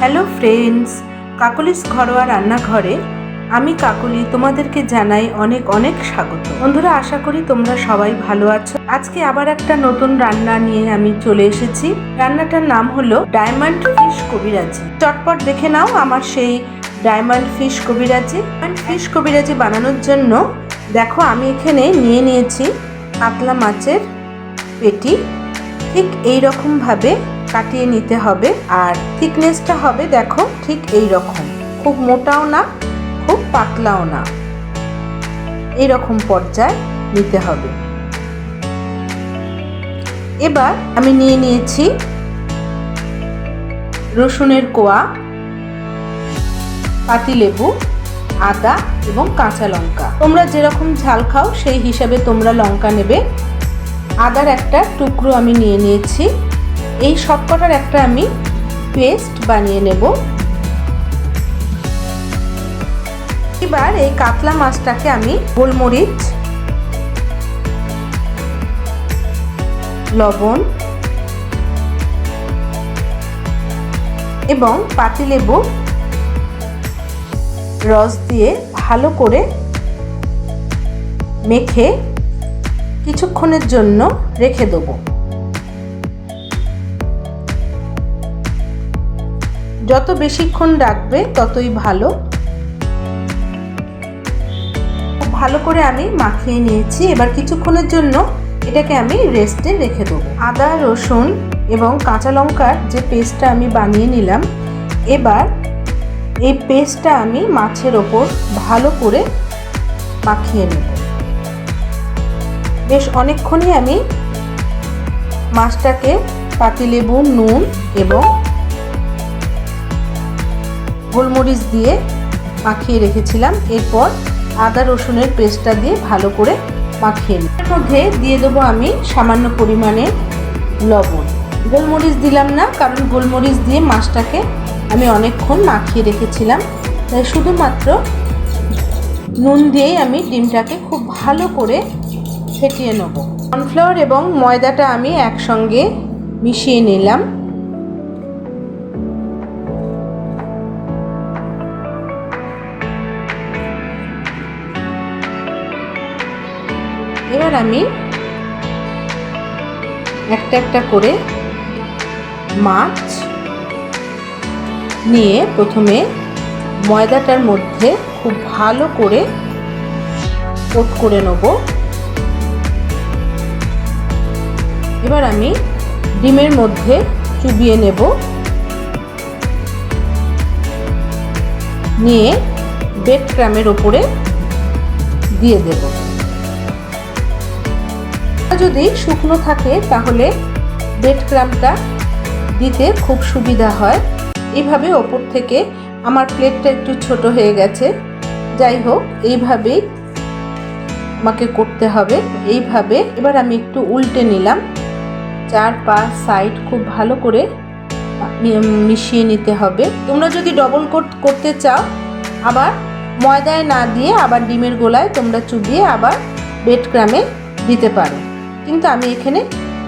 Hello friends Kakoli's ঘরোয়া রান্নাঘরে আমি কাকলি তোমাদেরকে জানাই অনেক অনেক স্বাগত। বন্ধুরা, আশা করি তোমরা সবাই ভালো আছো। আজকে আবার একটা নতুন রান্না নিয়ে আমি চলে এসেছি। রান্নাটার নাম হলো ডায়মন্ড ফিশ কবিরাজি। চটপট দেখে নাও আমার সেই diamond fish kabiraji. Diamond fish kabiraji বানানোর জন্য দেখো, আমি এখানে নিয়ে নিয়েছি কাতলা মাছের পেটি। ঠিক এই রকম ভাবে কাটিয়ে নিতে হবে। আর থিকনেসটা হবে দেখো ঠিক এই রকম খুব মোটাও না, খুব পাতলাও না। এই রকম পর্যায়ে নিতে হবে। এবার আমি নিয়ে নিয়েছি রসুনের কোয়া পাতিলেবু আদা এবং কাঁচা লঙ্কা। তোমরা যেরকম ঝাল খাও সেই হিসাবে তোমরা লঙ্কা নেবে। আদার একটা টুকরো আমি নিয়ে নিয়েছি। এই সবকটার একটা আমি পেস্ট বানিয়ে নেব। এবার এই কাতলা মাছটাকে আমি গোলমরিচ, লবণ এবং পাতিলেবু রস দিয়ে ভালো করে মেখে কিছুক্ষণের জন্য রেখে দেবো। যত বেশিক্ষণ রাখবে, ততই ভালো। ভালো করে আমি মাখিয়ে নিয়েছি। এবার কিছুক্ষণের জন্য এটাকে আমি রেস্টে রেখে দেবো। আদা, রসুন এবং কাঁচা লঙ্কার যে পেস্টটা আমি বানিয়ে নিলাম, এবার এই পেস্টটা আমি মাছের ওপর ভালো করে মাখিয়ে নেব। বেশ অনেকক্ষণই আমি মাছটাকে পাতিলেবু, নুন এবং গোলমরিচ দিয়ে মাখিয়ে রেখেছিলাম। এরপর আদা রসুনের পেস্টটা দিয়ে ভালো করে মাখিয়ে নিই এর মধ্যে দিয়ে দেবো আমি সামান্য পরিমাণে লবণ। গোলমরিচ দিলাম না, কারণ গোলমরিচ দিয়ে মাছটাকে আমি অনেকক্ষণ মাখিয়ে রেখেছিলাম। তাই শুধুমাত্র নুন দিয়েই আমি ডিমটাকে খুব ভালো করে ফেটিয়ে নেব। কর্নফ্লাওয়ার এবং ময়দাটা আমি একসঙ্গে মিশিয়ে নিলাম। এবার আমি একটা একটা করে মাছ নিয়ে প্রথমে ময়দাটার মধ্যে খুব ভালো করে কোট করে নেব। এবার আমি ডিমের মধ্যে চুবিয়ে নেব। নিয়ে বেড ক্রামের ওপরে দিয়ে দেবো। যদি শুকনো থাকে, তাহলে বেড ক্রামটা দিতে খুব সুবিধা হয়। এভাবে ওপর থেকে আমার প্লেটটা একটু ছোট হয়ে গেছে। যাই হোক, এইভাবেই আমাকে করতে হবে। এইভাবে এবার আমি একটু উল্টে নিলাম। চার পাঁচ সাইড খুব ভালো করে মিশিয়ে নিতে হবে। তোমরা যদি ডবল কোট করতে চাও, আবার ময়দায় না দিয়ে আবার ডিমের গোলায় তোমরা চুবিয়ে আবার বেড ক্রামে দিতে পারো। কিন্তু আমি এখানে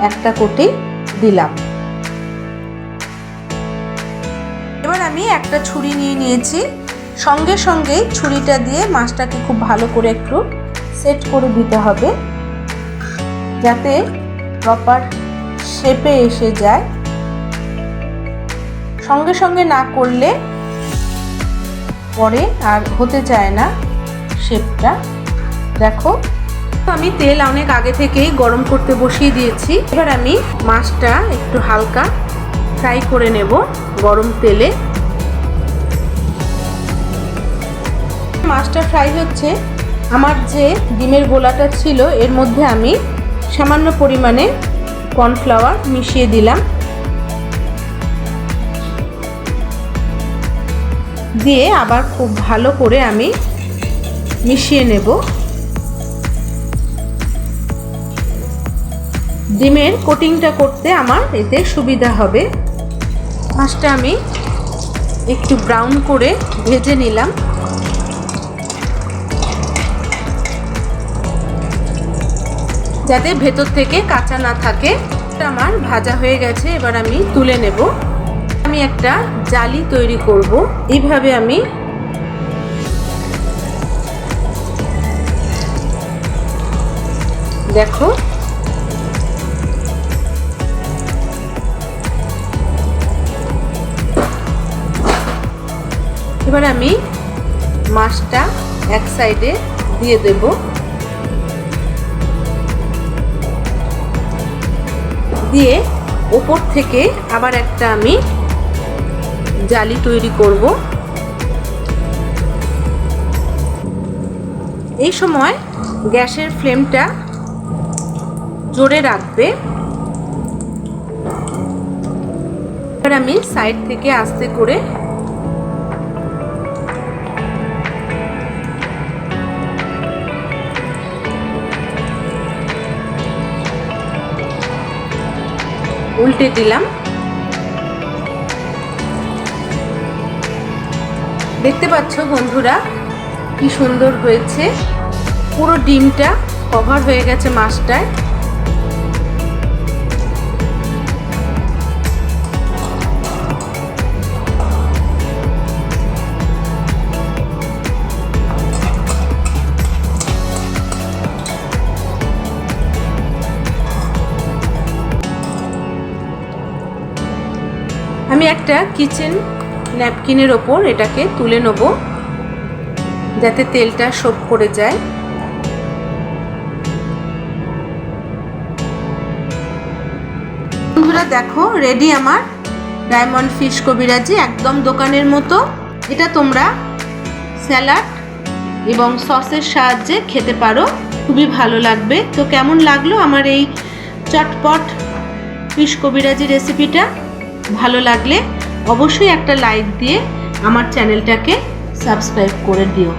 একটা কোটে দিলাম। এবার আমি একটা ছুরি নিয়ে নিয়েছি। সঙ্গে সঙ্গে ছুরিটা দিয়ে মাছটাকে খুব ভালো করে একটু সেট করে দিতে হবে। যাতে প্রপার শেপে এসে যায়। সঙ্গে সঙ্গে না করলে পরে আর হতে চায় না শেপটা দেখো আমি তেল অনেক আগে থেকেই গরম করতে বসিয়ে দিয়েছি। এবার আমি মাছটা একটু হালকা ফ্রাই করে নেব গরম তেলে। মাছটা ফ্রাই হচ্ছে আমার যে ডিমের গোলাটা ছিল, এর মধ্যে আমি সামান্য পরিমাণে কর্নফ্লাওয়ার মিশিয়ে দিলাম। দিয়ে আবার খুব ভালো করে আমি মিশিয়ে নেব। ডিমের কোটিংটা করতে আমার এতে সুবিধা হবে। মাছটা আমি একটু ব্রাউন করে ভেজে নিলাম। যাতে ভেতর থেকে কাঁচা না থাকে। আমার ভাজা হয়ে গেছে, এবার আমি তুলে নেব। আমি আমি একটা জালি তৈরি করব। এইভাবে আমি দেখো এবার আমি মাছটা এক সাইডে দিয়ে দেব। দিয়ে ওপর থেকে আবার একটা আমি জালি তৈরি করব। এই সময় গ্যাসের ফ্লেমটা জোরে রাখবে। এবার আমি সাইড থেকে আস্তে করে উল্টে দিলাম। দেখতে পাচ্ছ বন্ধুরা কি সুন্দর হয়েছে। পুরো ডিমটা কভার হয়ে গেছে মাছটায়। আমি একটা কিচেন ন্যাপকিনের ওপর এটাকে তুলে নেব, যাতে তেলটা সোপ করে যায়। বন্ধুরা দেখো রেডি আমার ডায়মন্ড ফিশ কবিরাজি একদম দোকানের মতো। এটা তোমরা স্যালাড এবং সসের সাহায্যে খেতে পারো, খুবই ভালো লাগবে। তো কেমন লাগল আমার এই চটপট ফিশ কবিরাজি রেসিপিটা? ভালো লাগলে অবশ্যই একটা লাইক দিয়ে আমার চ্যানেলটাকে সাবস্ক্রাইব করে দিও।